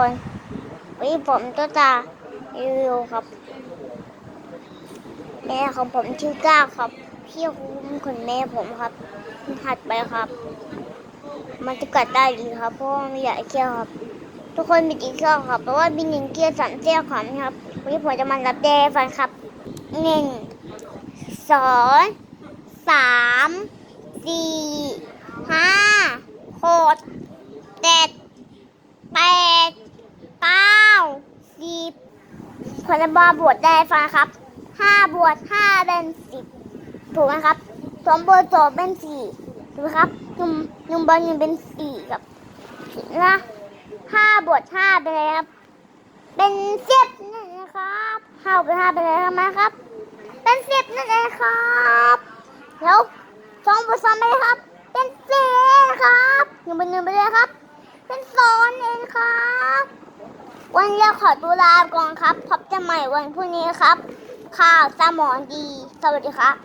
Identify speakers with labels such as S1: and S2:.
S1: คนวันนี้ผมก็จะรีวิวครับแม่ของผมชื่อก้าครับพี่คุ้มคนแม่ผมครับถัดไปครับ มันจะกัดได้ดีครับเพราะว่าไม่อยากให้เคี้ยวครับ ทุกคนมีกี่เขี้ยวครับเพราะว่ามีหนึ่งเขี้ยวสามเขี้ยวขำครับวันนี้ผมจะมารับแด้ฟันครับหนึ่งสองสามสี่ห้าหกเจ็ดแปดเก้าสิบคน ละบอบวชได้ฟังครับห้าบวชห้าเป็นสิบถูกไหมครับสองบวชสองเป็นสี่ถูกไหมครับหนุ่มหนุ่มบอลหนึ่งเป็นสี่ครับนะห้าบวชห้าเป็นอะไรครับ เป็นสิบนั่นนะครับห้าบวชห้าเป็นอะไรครับครับ เป็นสิบนั่นเองครับแล้วสองบวกสองเป็นอะไรครับ เป็นสี่ครับหนึ่งบวกหนึ่งเป็นอะไรครับ เป็นสองเอง วันนี้ขอตัวลาก่อนครับ พบกันใหม่วันพรุ่งนี้ครับ ข่าวสมองดี สวัสดีครับ